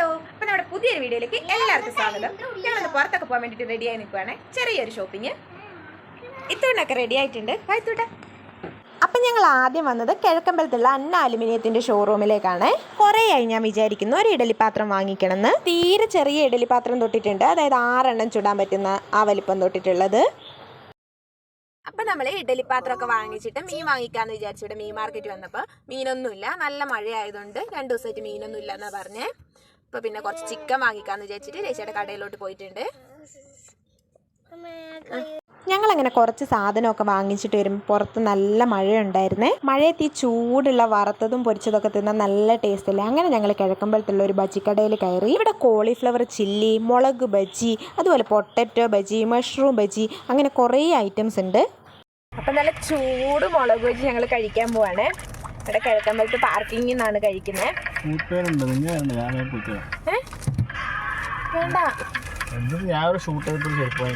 Hello അപ്പൊ നമ്മുടെ പുതിയൊരു വീഡിയോയിലേക്ക് എല്ലാവർക്കും സ്വാഗതം. ഞങ്ങളൊന്ന് പുറത്തൊക്കെ പോകാൻ വേണ്ടിയിട്ട് റെഡി ആയി നിൽക്കുവാണ്. ചെറിയൊരു ഷോപ്പിങ് ഇത്തവണയൊക്കെ റെഡി ആയിട്ടുണ്ട്. വായിത്തൂട്ടെ അപ്പം ഞങ്ങൾ ആദ്യം വന്നത് കിഴക്കമ്പലത്തുള്ള അന്ന അലുമിനിയത്തിന്റെ ഷോറൂമിലേക്കാണ് കുറെ ആയി ഞാൻ വിചാരിക്കുന്നു. ഒരു ഇഡലിപ്പാത്രം വാങ്ങിക്കണമെന്ന്. തീരെ ചെറിയ ഇഡലിപ്പാത്രം തൊട്ടിട്ടുണ്ട്. അതായത് ആറെണ്ണം ചുടാൻ പറ്റുന്ന ആ വലിപ്പം തൊട്ടിട്ടുള്ളത്. അപ്പം നമ്മൾ ഇഡലിപ്പാത്രമൊക്കെ വാങ്ങിച്ചിട്ട് മീൻ വാങ്ങിക്കാന്ന് വിചാരിച്ചിട്ട് മീൻ മാർക്കറ്റ് വന്നപ്പോൾ മീനൊന്നുമില്ല. നല്ല മഴയായതുകൊണ്ട് രണ്ട് ദിവസമായിട്ട് മീനൊന്നുമില്ല എന്നാ പറഞ്ഞേ. അപ്പോൾ പിന്നെ കുറച്ച് ചിക്കൻ വാങ്ങിക്കാന്ന് വിചാരിച്ചിട്ട് ചേച്ചിയുടെ കടയിലോട്ട് പോയിട്ടുണ്ട്. ഞങ്ങൾ അങ്ങനെ കുറച്ച് സാധനമൊക്കെ വാങ്ങിച്ചിട്ട് വരും. പുറത്ത് നല്ല മഴയുണ്ടായിരുന്നേ. മഴയത്ത് ഈ ചൂടുള്ള വറുത്തതും പൊരിച്ചതൊക്കെ തിന്നാൻ നല്ല ടേസ്റ്റ് അല്ലേ? അങ്ങനെ ഞങ്ങൾ കിഴക്കമ്പലത്തുള്ള ഒരു ബജിക്കടയിൽ കയറി. ഇവിടെ കോളിഫ്ലവർ ചില്ലി മുളക് ബജി അതുപോലെ പൊട്ടറ്റോ ബജി മഷ്റൂം ബജി അങ്ങനെ കുറേ ഐറ്റംസ് ഉണ്ട്. അപ്പം നല്ല ചൂട് മുളക് ബജി ഞങ്ങൾ കഴിക്കാൻ പോവാണ്. ഇവിടെ കിഴക്കമ്പലത്ത് പാർക്കിങ്ങിൽ നിന്നാണ് കഴിക്കുന്നത് വേണ്ട. ഞാൻ ഒരു ഷൂട്ട് ചെയ്തിട്ട് ചെറുപ്പം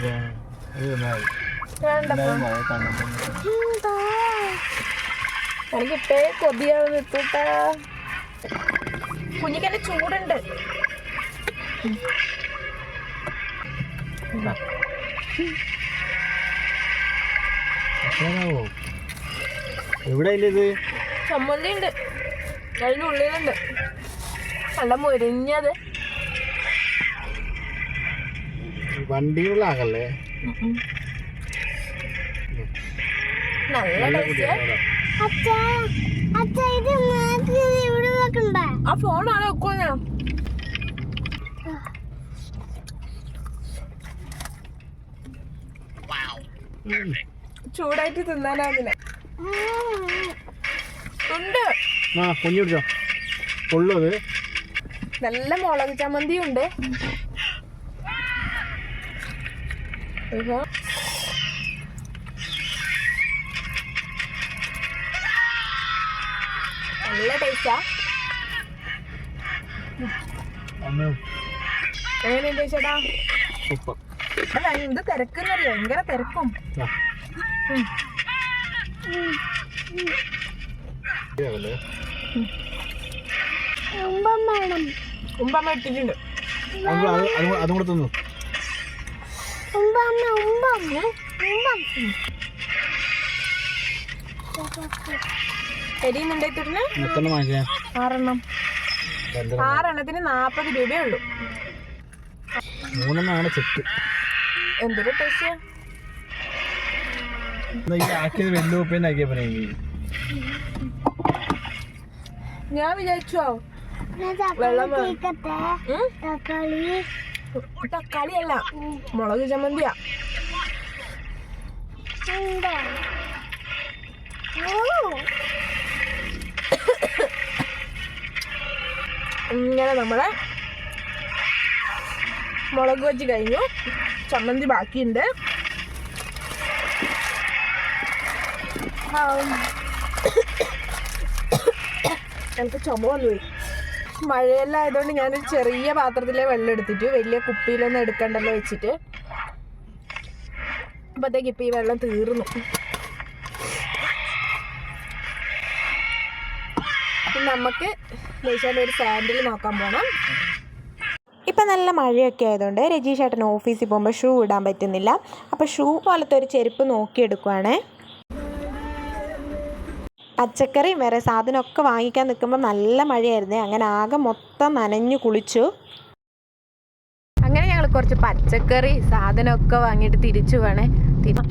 വേണ്ട കണ്ടിട്ടുണ്ട് എനിക്കിട്ടേ കൊതിയാവും നിർത്തൂട്ടാ കുഞ്ഞിക്കന്നെ ചൂടുണ്ട്. എവിടെ ഇത്? ചമ്മന്തി അതിനുള്ളിലുണ്ട് നല്ല മുരിഞ്ഞത്. വണ്ടിയുള്ളേ ആകല്ലേ നല്ല ടേസ്റ്റ് അച്ഛാ അച്ഛാ ഇത് മാറ്റി ഇവിടെ വെക്കണ്ട. ആ ഫോണാണ് വെക്കുന്ന ചൂടായിട്ട് തിന്നാനാവില്ല ഉണ്ട്. ആ കുഞ്ഞു പിടിച്ചോ കൊള്ളു അത് നല്ല മുളക് ചമ്മന്തി ഉണ്ട്. നല്ല ടേസ്റ്റാ എങ്ങനെയുണ്ട് ചേട്ടാ? സൂപ്പർ. എന്ത് തിരക്കുന്നറിയോ? ഭയങ്കര തിരക്കും ആ. ഇതാകല്ലേ? ഉമ്പം വേണം ഉമ്പമ്മ ഇട്ടിട്ടുണ്ട്. അത് അത് അതും- അതും കൂടെ തിന്നു. ആറെണ്ണം. ആറെണ്ണത്തിന് നാപ്പത് രൂപയേ ഉള്ളൂ. മൂന്നെണ്ണമാണ് ചെക്ക് എന്തൊരു ടേസ്റ്റ് ആക്കിയത് വലിയ ഉപ്പേനെ ആക്കിയ പോലെ ഞാൻ വിചാരിച്ചോ? വെള്ളം തക്കാളി വേണം. തീക്കട്ടെ ഉം? തക്കാളി. തക്കാളി അല്ല മുളക് ചമ്മന്തിയാ. ഇങ്ങനെ നമ്മളെ മുളക് വെച്ച് കഴിഞ്ഞു. ചമ്മന്തി ബാക്കിയുണ്ട്. എനിക്ക് ചുമ വന്നുപോയി മഴയെല്ലാം ആയതുകൊണ്ട് ഞാനൊരു ചെറിയ പാത്രത്തിലെ വെള്ളം എടുത്തിട്ട് വലിയ കുപ്പിയിലൊന്നും എടുക്കണ്ടല്ലോ വെച്ചിട്ട് അപ്പോഴത്തേക്ക് ഇപ്പം ഈ വെള്ളം തീർന്നു. നമുക്ക് ഒരു സാൻഡിൽ നോക്കാൻ പോകണം ഇപ്പം നല്ല മഴയൊക്കെ ആയതുകൊണ്ട് രജീഷ് ചേട്ടൻ ഓഫീസിൽ പോകുമ്പോൾ ഷൂ ഇടാൻ പറ്റുന്നില്ല. അപ്പോൾ ഷൂ പോലത്തെ ഒരു ചെരുപ്പ് നോക്കിയെടുക്കുവാണേ. പച്ചക്കറിയും വേറെ സാധനമൊക്കെ വാങ്ങിക്കാൻ നിൽക്കുമ്പോൾ നല്ല മഴയായിരുന്നേ. അങ്ങനെ ആകെ മൊത്തം നനഞ്ഞു കുളിച്ചു. അങ്ങനെ ഞങ്ങൾ കുറച്ച് പച്ചക്കറി സാധനമൊക്കെ വാങ്ങിയിട്ട് തിരിച്ചു വേണേ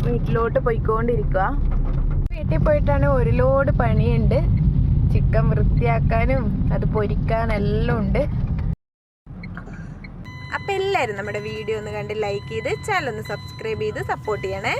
വീട്ടിലോട്ട് പോയിക്കൊണ്ടിരിക്കുക വീട്ടിൽ പോയിട്ടാണ് ഒരു ലോഡ് പണിയുണ്ട്. ചിക്കൻ വൃത്തിയാക്കാനും അത് പൊരിക്കാനെല്ലാം ഉണ്ട്. അപ്പം എല്ലാവരും നമ്മുടെ വീഡിയോ ഒന്ന് കണ്ട് ലൈക്ക് ചെയ്ത് ചാനൽ ഒന്ന് സബ്സ്ക്രൈബ് ചെയ്ത് സപ്പോർട്ട് ചെയ്യണേ.